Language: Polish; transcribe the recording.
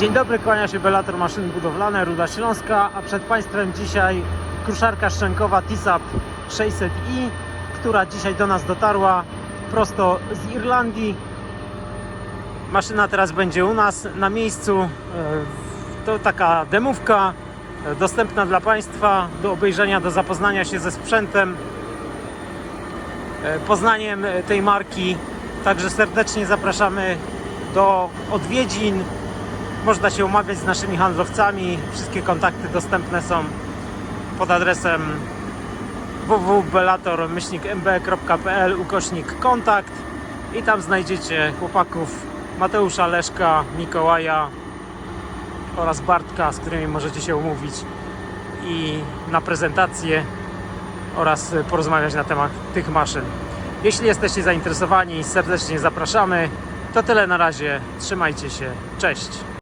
Dzień dobry, kłania się Belator Maszyny Budowlane, Ruda Śląska, a przed Państwem dzisiaj kruszarka szczękowa TISAP 600i, która dzisiaj do nas dotarła prosto z Irlandii. Maszyna teraz będzie u nas na miejscu. E, To taka demówka e, dostępna dla Państwa do obejrzenia, do zapoznania się ze sprzętem, e, poznaniem tej marki. Także serdecznie zapraszamy do odwiedzin. Można się umawiać z naszymi handlowcami. Wszystkie kontakty dostępne są pod adresem www.belator-mb.pl ukośnik kontakt i tam znajdziecie chłopaków Mateusza, Leszka, Mikołaja oraz Bartka, z którymi możecie się umówić i na prezentację oraz porozmawiać na temat tych maszyn. Jeśli jesteście zainteresowani, serdecznie zapraszamy. To tyle na razie. Trzymajcie się. Cześć.